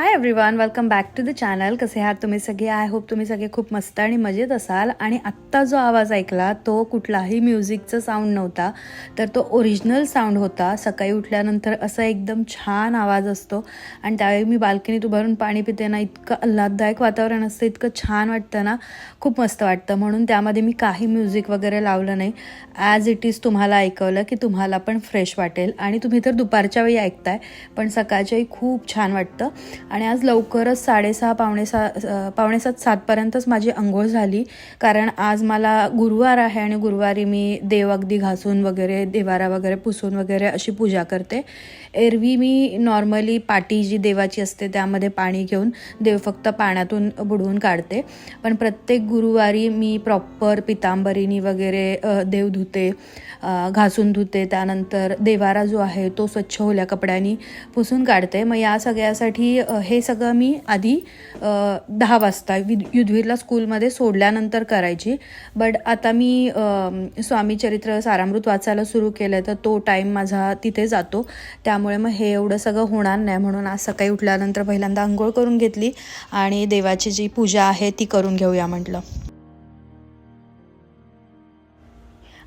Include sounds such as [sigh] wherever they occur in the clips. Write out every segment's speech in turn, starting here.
Hi everyone welcome back to the channel कसे आहात तुम्ही सगळे? आय होप तुम्ही सगळे खूप मस्त आणि मजेत असाल. आणि आत्ता जो आवाज ऐकला तो कुठलाही म्युझिकचा साऊंड नव्हता. तर तो ओरिजिनल साऊंड होता. सकाळी उठल्यानंतर असा एकदम छान आवाज असतो. आणि त्यावेळी मी बाल्कनीत उभारून पाणी पिते ना इतकं आल्हाददायक वातावरण असतं इतकं छान वाटतं ना. खूप मस्त वाटतं. म्हणून त्यामध्ये मी काही म्युझिक वगैरे लावलं नाही. ॲज इट इज तुम्हाला ऐकवलं की तुम्हाला पण फ्रेश वाटेल. आणि तुम्ही तर दुपारच्या वेळी ऐकताय पण सकाळच्याही खूप छान वाटतं. आणि आज लवकरच साडेसहा पावणे सा पावणेसात सातपर्यंतच माझी आंघोळ झाली. कारण आज मला गुरुवार आहे आणि गुरुवारी मी देव अगदी घासून वगैरे देवारा वगैरे पुसून वगैरे अशी पूजा करते. एरवी मी नॉर्मली पाटी जी देवाची असते त्यामध्ये पाणी घेऊन देव फक्त पाण्यातून बुडवून काढते. पण प्रत्येक गुरुवारी मी प्रॉपर पितांबरीनी वगैरे देव धुते घासून धुते. त्यानंतर देवारा जो आहे तो स्वच्छ ओल्या कपड्यांनी पुसून काढते. मग या सगळ्यासाठी हे सगळं मी आधी दहा वाजता विद युद्धवीरला स्कूलमध्ये सोडल्यानंतर करायची. बट आता मी स्वामी चरित्र सारामृत वाचायला सुरू केलं तर तो टाईम माझा तिथे जातो. त्यामुळे मग हे एवढं सगळं होणार नाही म्हणून आज सकाळी उठल्यानंतर पहिल्यांदा आंघोळ करून घेतली आणि देवाची जी पूजा आहे ती करून घेऊया म्हटलं.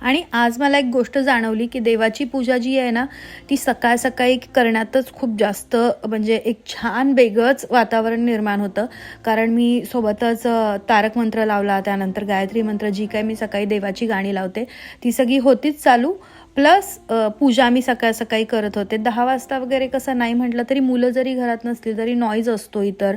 आणि आज मला एक गोष्ट जाणवली की देवाची पूजा जी आहे ना ती सकाळ सकाळी करण्यातच खूप जास्त म्हणजे एक छान वेगळंच वातावरण निर्माण होतं. कारण मी सोबतच तारक मंत्र लावला त्यानंतर गायत्री मंत्र जी काय मी सकाळी देवाची गाणी लावते ती सगळी होतीच चालू. प्लस पूजा मी सकाळ सकाळी करत होते. दहा वाजता वगैरे कसं नाही म्हटलं तरी मुलं जरी घरात नसली तरी नॉईज असतो इतर.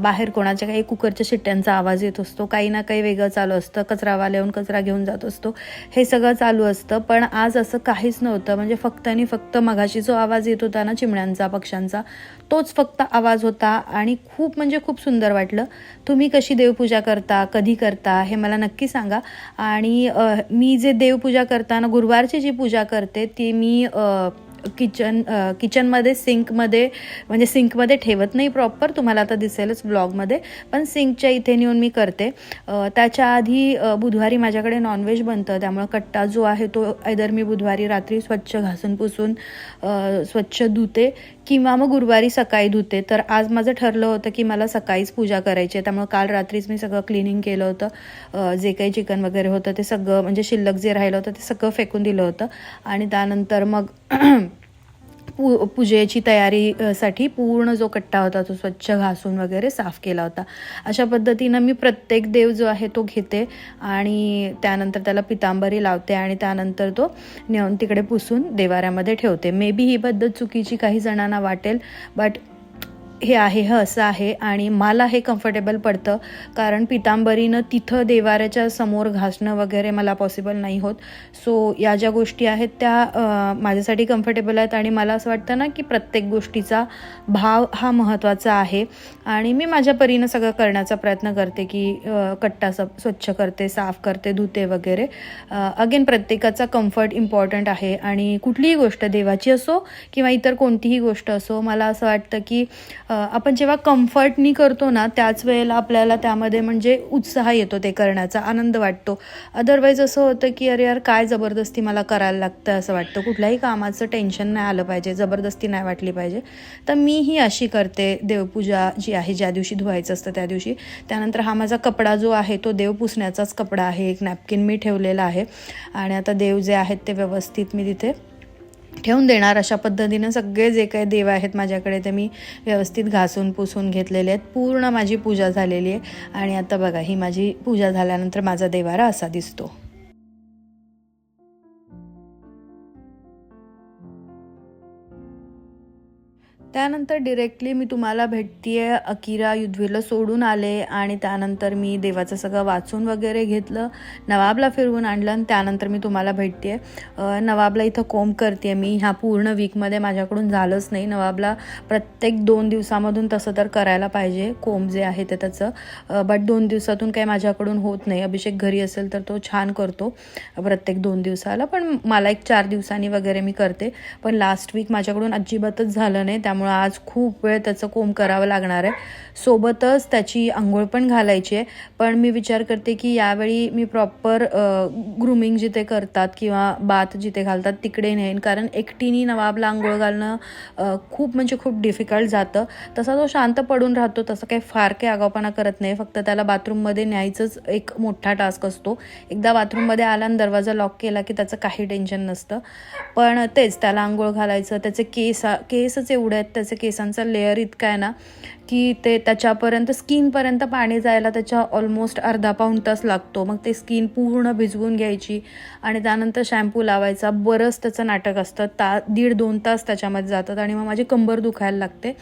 बाहेर कोणाच्या काही कुकरच्या शिट्ट्यांचा आवाज येत असतो काही ना काही वेगळं चालू असतं. कचरावाला येऊन कचरा घेऊन जात असतो. हे सगळं चालू असतं. पण आज असं काहीच नव्हतं. म्हणजे फक्त आणि फक्त मघाशी जो आवाज येत होता ना चिमण्यांचा पक्ष्यांचा तोच फक्त आवाज होता. आणि खूप म्हणजे खूप सुंदर वाटलं. तुम्ही कशी देवपूजा करता कधी करता हे मला नक्की सांगा. आणि मी जे देवपूजा करताना गुरुवारची जी पूजा पूजा करते ती मी किचन किचनमध्ये सिंकमध्ये म्हणजे सिंकमध्ये ठेवत नाही प्रॉपर तुम्हाला आता दिसेलच ब्लॉगमध्ये पण सिंकच्या इथे नेऊन मी करते. त्याच्या आधी बुधवारी माझ्याकडे नॉनव्हेज बनतं त्यामुळं कट्टा जो आहे तो ऐदर मी बुधवारी रात्री स्वच्छ घासून पुसून स्वच्छ धुते किंवा मग गुरुवारी सकाळी धुते. तर आज माझं ठरलं होतं की मला सकाळीच पूजा करायची आहे. त्यामुळे काल रात्रीच मी सगळं क्लिनिंग केलं होतं. जे काही चिकन वगैरे होतं ते सगळं म्हणजे शिल्लक जे राहिलं होतं ते सगळं फेकून दिलं होतं. आणि त्यानंतर मग [clears throat] पू पूजेची तयारी साठी पूर्ण जो कट्टा होता तो स्वच्छ घासून वगैरे साफ केला होता. अशा पद्धतीनं मी प्रत्येक देव जो आहे तो घेते आणि त्यानंतर त्याला पितांबरी लावते आणि त्यानंतर तो नेऊन तिकडे पुसून देवाऱ्यामध्ये ठेवते. मे बी ही पद्धत चुकीची काही जणांना वाटेल बट हे आहे हे असं आहे आणि मला हे कम्फर्टेबल पडतं. कारण पितांबरीनं तिथं देवाऱ्याच्या समोर घासणं वगैरे मला पॉसिबल नाही होत. सो या ज्या गोष्टी आहेत त्या माझ्यासाठी कम्फर्टेबल आहेत आणि मला असं वाटतं ना की प्रत्येक गोष्टीचा भाव हा महत्त्वाचा आहे. आणि मी माझ्या परीनं सगळं करण्याचा प्रयत्न करते की कट्टा स स्वच्छ करते साफ करते धुते वगैरे. अगेन प्रत्येकाचा कम्फर्ट इम्पॉर्टंट आहे. आणि कुठलीही गोष्ट देवाची असो किंवा इतर कोणतीही गोष्ट असो मला असं वाटतं की आपण जेव्हा कम्फर्टनी करतो ना त्याच वेळेला आपल्याला त्यामध्ये म्हणजे उत्साह येतो ते करण्याचा आनंद वाटतो. अदरवाईज असं होतं की अरे यार काय जबरदस्ती मला करायला लागतं असं वाटतं. कुठल्याही कामाचं टेन्शन नाही आलं पाहिजे जबरदस्ती नाही वाटली पाहिजे. तर मी ही अशी करते देवपूजा जी आहे ज्या दिवशी धुवायचं असतं त्या दिवशी. त्यानंतर हा माझा कपडा जो आहे तो देव पुसण्याचाच कपडा आहे. एक नॅपकिन मी ठेवलेला आहे. आणि आता देव जे आहेत ते व्यवस्थित मी तिथे ठेवून देणार अशा पद्धतीनं सगळे जे काही देव आहेत माझ्याकडे ते मी व्यवस्थित घासून पुसून घेतलेले आहेत. पूर्ण माझी पूजा झालेली आहे. आणि आता बघा ही माझी पूजा झाल्यानंतर माझा देवारा असा दिसतो. त्यानंतर डिरेक्टली मी तुम्हाला भेटतीये अकिरा युद्धवीला सोडून आले आणि त्यानंतर मी देवाचं सगळं वाचून वगैरे घेतलं. नवाबला फिरवून आणलं आणि त्यानंतर मी तुम्हाला भेटते नवाबला इथं कोंब करते मी. ह्या पूर्ण वीकमध्ये माझ्याकडून झालंच नाही. नवाबला प्रत्येक दोन दिवसामधून तसं तर करायला पाहिजे. कोंब जे आहे ते त्याचं. बट दोन दिवसातून काही माझ्याकडून होत नाही. अभिषेक घरी असेल तर तो छान करतो. प्रत्येक दोन दिवसाला. पण मला एक चार दिवसांनी वगैरे मी करते. पण लास्ट वीक माझ्याकडून अजिबातच झालं नाही. त्यामुळे त्यामुळं आज खूप वेळ त्याचं कोंब करावं लागणार आहे. सोबतच त्याची आंघोळ पण घालायची आहे. पण मी विचार करते की यावेळी मी प्रॉपर ग्रुमिंग जिथे करतात किंवा बाथ जिथे घालतात तिकडे नेईन. कारण एकटीने नवाबला आंघोळ घालणं खूप म्हणजे खूप डिफिकल्ट जातं. तसा तो शांत पडून राहतो तसं काही फार काही आगावपणा करत नाही. फक्त त्याला बाथरूममध्ये न्यायचंच एक मोठा टास्क असतो. एकदा बाथरूममध्ये आला आणि दरवाजा लॉक केला की त्याचं काही टेन्शन नसतं. पण तेच त्याला आंघोळ घालायचं त्याचे केस केसच एवढे आहेत त्याचे केसांचा लेअर इतका आहे ना की ते त्याच्यापर्यंत स्किनपर्यंत पाणी जायला त्याच्या ऑलमोस्ट अर्धा पाऊण तास लागतो. मग ते स्किन पूर्ण भिजवून घ्यायची आणि त्यानंतर शॅम्पू लावायचा. बरंच त्याचं नाटक असतं. ता दीड दोन तास त्याच्यामध्ये जातात आणि मग माझी कंबर दुखायला लागते.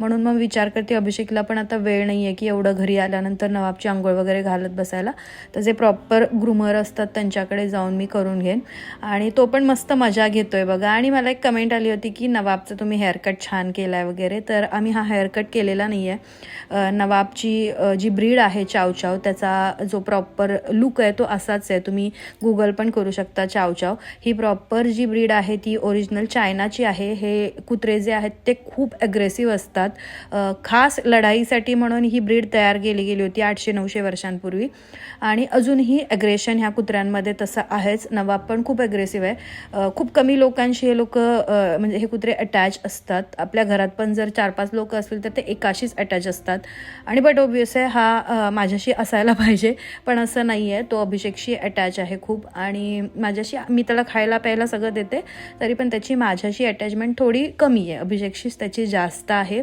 म्हणून मग विचार करते अभिषेकला पण आता वेळ नाही आहे की एवढं घरी आल्यानंतर नवाबची आंघोळ वगैरे घालत बसायला. तर जे प्रॉपर ग्रुमर असतात त्यांच्याकडे जाऊन मी करून घेईन. आणि तो पण मस्त मजा घेतोय बघा. आणि मला एक कमेंट आली होती की नवाबचं तुम्ही हेअरकट छान केला आहे वगैरे तर आम्ही हा हेअरकट केलेला नाही आहे नवाबची जी ब्रीड आहे चावचाव त्याचा जो प्रॉपर लुक आहे तो असाच आहे. तुम्ही गुगल पण करू शकता चावचाव ही प्रॉपर जी ब्रीड आहे ती ओरिजिनल चायनाची आहे. हे कुत्रे जे आहेत ते खूप ॲग्रेसिव्ह असतात. खास लढाईसाठी म्हणून ही ब्रीड तयार केली गेली होती आठशे नऊशे वर्षांपूर्वी. आणि अजूनही ॲग्रेशन ह्या कुत्र्यांमध्ये तसं आहेच. नवाब पण खूप ॲग्रेसिव्ह आहे. खूप कमी लोकांशी हे लोक म्हणजे हे कुत्रे अटॅच असतात. आपल्या घरात पण जर चार पाच लोक असतील तर ते एकाशीच अटॅच असतात. आणि बट ओबियस आहे हा माझ्याशी असायला पाहिजे पण असं नाही आहे तो अभिषेकशी अटॅच आहे खूप. आणि माझ्याशी मी त्याला खायला प्यायला सगळं देते तरी पण त्याची माझ्याशी अटॅचमेंट थोडी कमी आहे. अभिषेकशीच त्याची जास्त आहे.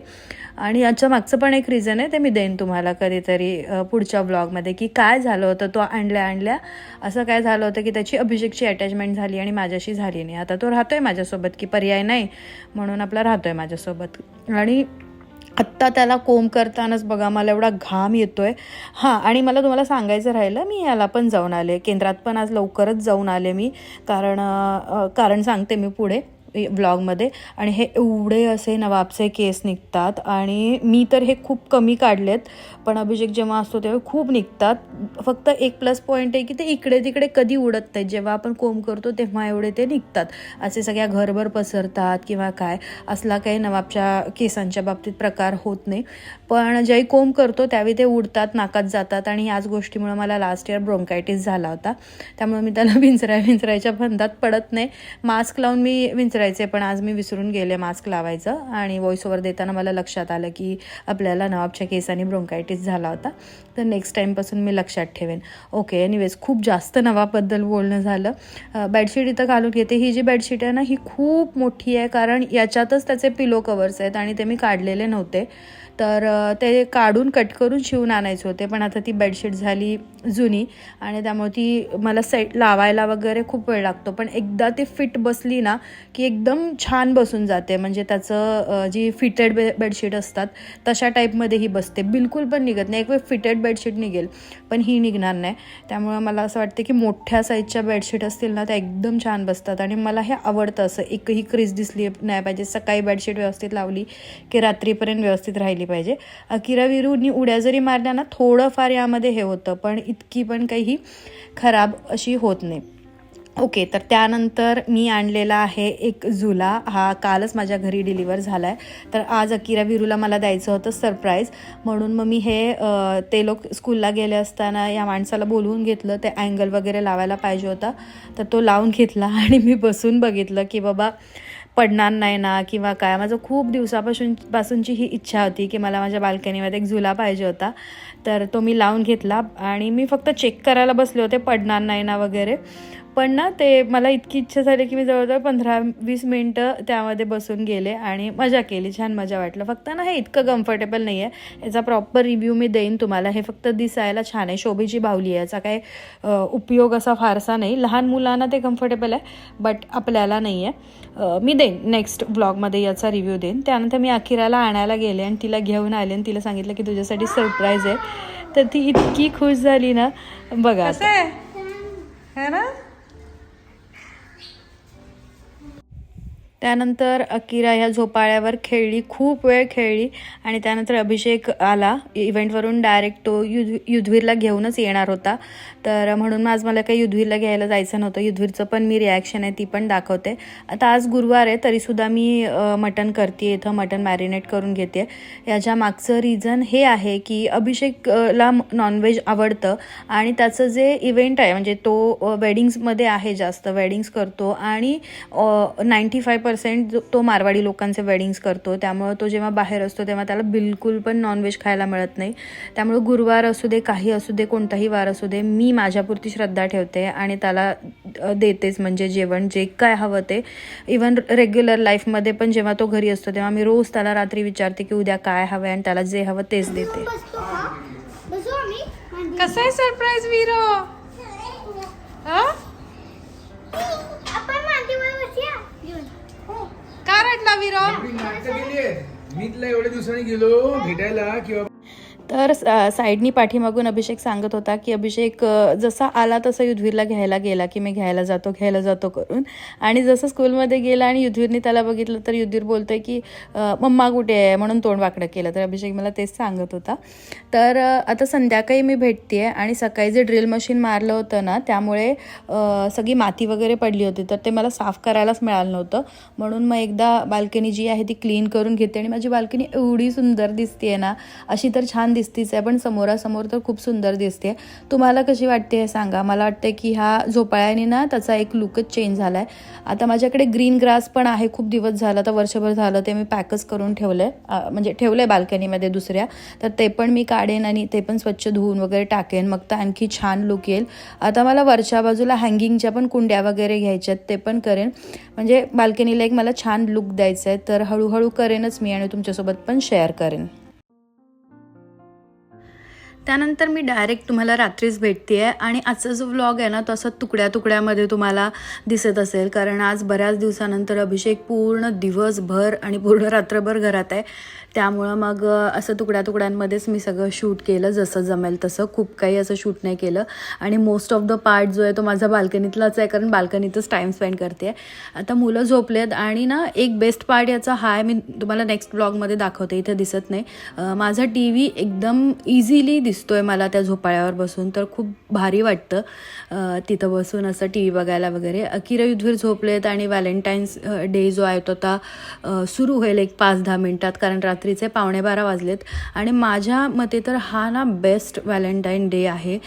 आणि याच्या मागचं पण एक रिझन आहे ते मी देईन तुम्हाला कधीतरी पुढच्या ब्लॉगमध्ये की काय झालं होतं तो आणल्या आणल्या. असं काय झालं होतं की त्याची अभिषेकची अटॅचमेंट झाली आणि माझ्याशी झाली नाही. आता तो राहतोय माझ्यासोबत की पर्याय नाही म्हणून आपला राहतोय माझ्यासोबत. आणि आत्ता त्याला कोंब करतानाच बघा मला एवढा घाम येतोय. हां आणि मला तुम्हाला सांगायचं राहिलं मी याला पण जाऊन आले. केंद्रात पण आज लवकरच जाऊन आले मी. कारण कारण सांगते मी पुढे. व्लॉगमध्ये आणि हे एवढे असे नवाबचे केस निघतात. आणि मी तर हे खूप कमी काढलेत. पण अभिषेक जेव्हा असतो तेव्हा खूप निघतात. फक्त एक प्लस पॉईंट आहे की ते इकडे तिकडे कधी उडत नाहीत. जेव्हा आपण कोंब करतो तेव्हा एवढे ते निघतात. असे सगळ्या घरभर पसरतात किंवा काय. असला काही नवाबच्या केसांच्या बाबतीत प्रकार होत नाही. पण ज्याही कोंब करतो त्यावेळी ते उडतात नाकात जातात. आणि याच गोष्टीमुळे मला लास्ट इयर ब्रोंकायटिस झाला होता. त्यामुळे मी त्याला [laughs] विंचराय विंचरायच्या फंदात पडत नाही. मास्क लावून मी करायचे पण आज मी विसरून गेले मास्क लावायचं. आणि व्हॉइस ओव्हर देताना मला लक्षात आलं की आपल्याला नवाबच्या केसाने ब्रोंकायटिस झाला होता. तर नेक्स्ट टाईमपासून मी लक्षात ठेवेन. ओके एनिवेज खूप जास्त नवाबबद्दल बोलणं झालं. बेडशीट इथं घालून घेते. ही जी बेडशीट आहे ना ही खूप मोठी आहे. कारण याच्यातच त्याचे पिलो कवर्स आहेत आणि ते मी काढलेले नव्हते. तर ते काढून कट करून शिवून आणायचे होते पण आता ती बेडशीट झाली जुनी आणि त्यामुळे ती मला सेट लावायला वगैरे खूप वेळ लागतो. पण एकदा ती फिट बसली ना की एकदम छान बसून जाते. म्हणजे त्याचं जी फिटेड बे बेडशीट असतात तशा टाईपमध्ये ही बसते. बिलकुल पण निघत नाही. एक वेळ फिटेड बेडशीट निघेल पण ही निघणार नाही. त्यामुळे मला असं वाटतं की मोठ्या साईजच्या बेडशीट असतील ना त्या एकदम छान बसतात. आणि मला हे आवडतं असं. एकही क्रीज दिसली नाही पाहिजे. सकाळी बेडशीट व्यवस्थित लावली की रात्रीपर्यंत व्यवस्थित राहिली पाहिजे. अकिरा विरूनी उड्या जरी मारल्या ना थोडंफार यामध्ये हे होतं पण इतकी पण काही खराब अशी होत नाही. ओके तर त्यानंतर मी आणलेला आहे एक झुला. हा कालच माझ्या घरी डिलिव्हर झाला आहे तर आज अकिरा विरूला मला द्यायचं होतं सरप्राईज. म्हणून मग मी हे ते लोक स्कूलला गेले असताना या माणसाला बोलवून घेतलं. ते अँगल वगैरे लावायला पाहिजे होता. तर तो लावून घेतला आणि मी बसून बघितलं की बाबा पडणार नाही ना किंवा काय? माझं खूप दिवसापासून पासूनची ही इच्छा होती की मला माझ्या बाल्कनीमध्ये एक झुला पाहिजे होता. तर तो मी लावून घेतला आणि मी फक्त चेक करायला बसले होते पडणार नाही ना वगैरे. पण ना ते मला इतकी इच्छा झाली की मी जवळजवळ पंधरा वीस मिनटं त्यामध्ये बसून गेले आणि मजा केली छान मजा वाटलं. फक्त ना हे इतकं कम्फर्टेबल नाही आहे याचा प्रॉपर रिव्ह्यू मी देईन तुम्हाला. हे फक्त दिसायला छान आहे. शोभेची बाहुली आहे. याचा काय उपयोग असा फारसा नाही. लहान मुलांना ते कम्फर्टेबल आहे बट आपल्याला नाही आहे मी देईन. नेक्स्ट ब्लॉगमध्ये याचा रिव्ह्यू देईन. त्यानंतर मी अखिराला आणायला गेले आणि तिला घेऊन आले आणि तिला सांगितलं की तुझ्यासाठी सरप्राईज आहे. तर ती इतकी खुश झाली ना. बघा है ना? त्यानंतर अकिरा ह्या झोपाळ्यावर खेळली खूप वेळ खेळली आणि त्यानंतर अभिषेक आला. इव्हेंटवरून डायरेक्ट तो युध युधवीरला घेऊनच येणार होता. तर म्हणून आज मला काही युधवीरला घ्यायला जायचं नव्हतं. युधवीरचं पण मी रिॲक्शन आहे ती पण दाखवते. आता आज गुरुवार आहे तरीसुद्धा मी मटण करते इथं मटण मॅरिनेट करून घेते याच्या मागचं रिझन हे आहे की अभिषेकला नॉनव्हेज आवडतं आणि त्याचं जे इव्हेंट आहे म्हणजे तो वेडिंग्समध्ये आहे जास्त वेडिंग्स करतो आणि नाईंटी फाय पर्सेंट तो मारवाडी लोकांचे वेडिंग्स करतो. त्यामुळं तो जेव्हा बाहेर असतो तेव्हा त्याला बिलकुल पण नॉनव्हेज खायला मिळत नाही. त्यामुळे गुरुवार असू दे काही असू दे कोणताही वार असू दे मी माझ्यापुरती श्रद्धा ठेवते आणि त्याला देतेच. म्हणजे जेवण जे काय हवं ते. इवन रेग्युलर लाईफमध्ये पण जेव्हा तो घरी असतो तेव्हा मी रोज त्याला रात्री विचारते की उद्या काय हवं आणि त्याला जे हवं तेच देते. बसतो का बसू आम्ही? मांडी. कसं आहे सरप्राईज विरो? हं? आपण मांडीवर बसूया घेऊन हो. का रडला विरो? मी तुला एवढ्या दिवसांनी गेलो भेटायला किंवा तर साईडनी पाठीमागून अभिषेक सांगत होता की अभिषेक जसा आला तसा युधवीरला घ्यायला गेला की मी घ्यायला जातो घ्यायला जातो करून. आणि जसं स्कूलमध्ये गेला आणि युधवीरने त्याला बघितलं तर युधवीर बोलतोय की मम्मा कुठे आहे? म्हणून तोंड वाकडं केलं. तर अभिषेक मला तेच सांगत होता. तर आता संध्याकाळी मी भेटते आणि सकाळी जे ड्रिल मशीन मारलं होतं ना त्यामुळे सगळी माती वगैरे पडली होती. तर ते मला साफ करायलाच मिळालं नव्हतं. म्हणून मग एकदा बाल्कनी जी आहे ती क्लीन करून घेते आणि माझी बाल्कनी एवढी सुंदर दिसते ना अशी तर छान दिसतीच आहे पण समोरासमोर तर खूप सुंदर दिसते तुम्हाला कशी वाटते हे सांगा? मला वाटतं की ह्या झोपाळ्याने ना त्याचा एक लुकच चेंज झाला आहे आता माझ्याकडे ग्रीन ग्रास पण आहे खूप दिवस झाला तर वर्षभर झालं ते मी पॅकच करून ठेवलं आहे म्हणजे ठेवलं आहे बाल्कनीमध्ये दुसऱ्या. तर ते पण मी काढेन आणि ते पण स्वच्छ धुवून वगैरे टाकेन मग तर आणखी छान लुक येईल. आता मला वरच्या बाजूला हँगिंगच्या पण कुंड्या वगैरे घ्यायच्या आहेत ते पण करेन. म्हणजे बाल्कनीला एक मला छान लुक द्यायचं आहे तर हळूहळू करेनच मी आणि तुमच्यासोबत पण शेअर करेन. त्यानंतर मी डायरेक्ट तुम्हाला रात्रीच भेटते आहे आणि आजचा जो व्लॉग आहे ना तो असा तुकड्या तुकड्यामध्ये तुम्हाला दिसत असेल. कारण आज बऱ्याच दिवसानंतर अभिषेक पूर्ण दिवसभर आणि पूर्ण रात्रभर घरात आहे. त्यामुळं मग असं तुकड्या तुकड्यांमध्येच मी सगळं शूट केलं जसं जमेल तसं. खूप काही असं शूट नाही केलं. आणि मोस्ट ऑफ द पार्ट जो आहे तो माझा बाल्कनीतलाच आहे. कारण बाल्कनीतच टाईम स्पेंड करते आता मुलं झोपलेत आणि ना एक बेस्ट पार्ट याचा हाय मी तुम्हाला नेक्स्ट ब्लॉगमध्ये दाखवते. इथे दिसत नाही. माझा टी व्ही एकदम इझिली दिस दिसतोय मला त्या झोपाळ्यावर बसून तर खूप भारी वाटतं. तिथं बसून असं टी व्ही बघायला वगैरे. अकिरा युद्धवीर झोपलेत आणि व्हॅलेंटाईन्स डे जो आहे तो आता सुरू होईल एक पाच दहा मिनटात कारण रात्रीचे पावणे बारा वाजलेत. आणि माझ्या मते तर हा ना बेस्ट व्हॅलेंटाईन डे आहे.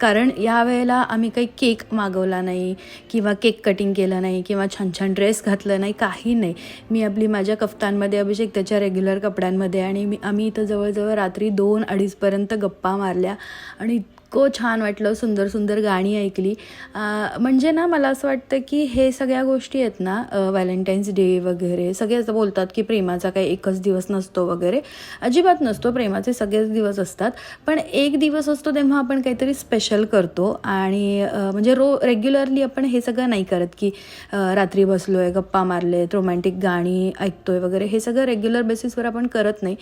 कारण या वेळेला आम्ही काही केक मागवला नाही किंवा केक कटिंग केलं नाही किंवा छान छान ड्रेस घातलं नाही काही नाही. मी आपली माझ्या कफ्तांमध्ये अभिषेक त्याच्या रेग्युलर कपड्यांमध्ये आणि मी आम्ही इथं जवळजवळ रात्री दोन अडीचपर्यंत गप्पा मारल्या आणि इतकं छान वाटलं सुंदर सुंदर गाणी ऐकली. म्हणजे ना मला असं वाटतं की हे सगळ्या गोष्टी आहेत ना व्हॅलेंटाईन्स डे वगैरे सगळे असं बोलतात की प्रेमाचा काही एकच दिवस नसतो वगैरे. अजिबात नसतो प्रेमाचे सगळेच दिवस असतात. पण एक दिवस असतो तेव्हा आपण काहीतरी स्पेशल करतो आणि म्हणजे रो रेग्युलरली आपण हे सगळं नाही करत की रात्री बसलो आहे गप्पा मारलेत रोमॅन्टिक गाणी ऐकतोय वगैरे हे सगळं रेग्युलर बेसिसवर आपण करत नाही.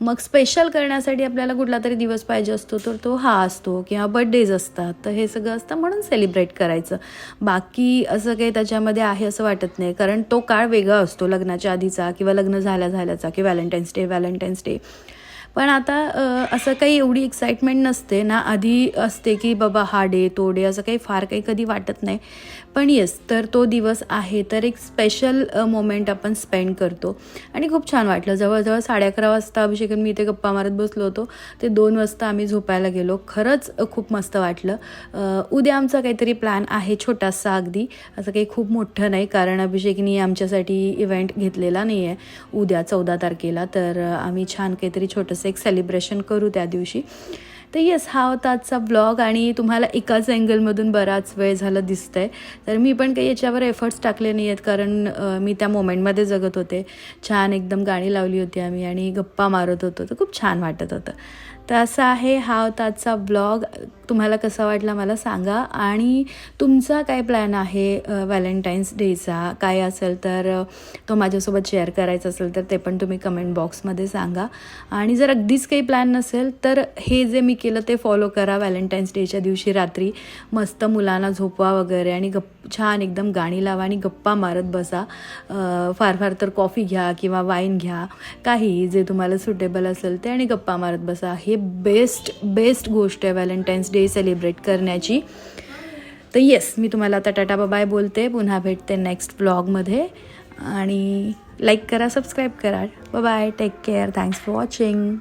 मग स्पेशल करण्यासाठी आपल्याला कुठला तरी दिवस पाहिजे असतो तर तो हा असतो. किंवा बड्डेज असतात तर हे सगळं असतं म्हणून सेलिब्रेट करायचं. बाकी असं काही त्याच्यामध्ये आहे असं वाटत नाही कारण तो काळ वेगळा असतो लग्नाच्या आधीचा किंवा लग्न झाल्या झाल्याचा की व्हॅलेंटाईन्स डे व्हॅलेंटाईन्स डे पण आता असं काही एवढी एक्साइटमेंट नसते ना आधी असते की बाबा हा डे तो डे असं काही फार काही कधी वाटत नाही. पण येस तर तो दिवस आहे तर एक स्पेशल मोमेंट आपण स्पेंड करतो. आणि खूप छान वाटलं. जवळजवळ साडे अकरा वाजता अभिषेकन मी इथे गप्पा मारत बसलो होतो. ते दोन वाजता आम्ही झोपायला गेलो. खरंच खूप मस्त वाटलं. उद्या आमचा काहीतरी प्लॅन आहे छोटासा अगदी. असं काही खूप मोठं नाही कारण अभिषेकनी आमच्यासाठी इव्हेंट घेतलेला नाही आहे उद्या चौदा तारखेला. तर आम्ही छान काहीतरी छोटंसं एक सेलिब्रेशन करू त्या दिवशी. तर येस हा होता आजचा ब्लॉग आणि तुम्हाला एकाच अँगलमधून बराच वेळ झाला दिसतं आहे तर मी पण काही याच्यावर एफर्ट्स टाकले नाही आहेत कारण मी त्या मोमेंटमध्ये जगत होते. छान एकदम गाणी लावली होती आम्ही आणि गप्पा मारत होतो. तर खूप छान वाटत होतं. तर असा आहे हा होता आजचा ब्लॉग. तुम्हाला कसा वाटला मला सांगा. आणि तुमचा काय प्लॅन आहे व्हॅलेंटाईन्स डेचा? काय असेल तर तो माझ्यासोबत शेअर करायचा असेल तर ते पण तुम्ही कमेंट बॉक्समध्ये सांगा. आणि जर अगदीच काही प्लॅन नसेल तर हे जे मी केलं ते फॉलो करा व्हॅलेंटाईन्स डेच्या दिवशी रात्री. मस्त मुलांना झोपवा वगैरे आणि गप छान एकदम गाणी लावा आणि गप्पा मारत बसा. फार फार तर कॉफी घ्या किंवा वाईन घ्या. काही जे तुम्हाला सुटेबल असेल ते आणि गप्पा मारत बसा. हे बेस्ट बेस्ट गोष्ट आहे व्हॅलेंटाईन्स डे सेलिब्रेट करण्याची. तर येस मी तुम्हाला आता टाटा बाय बोलते. पुन्हा भेटते नेक्स्ट ब्लॉगमध्ये आणि लाईक करा सबस्क्राईब करा. Bye take care thanks for watching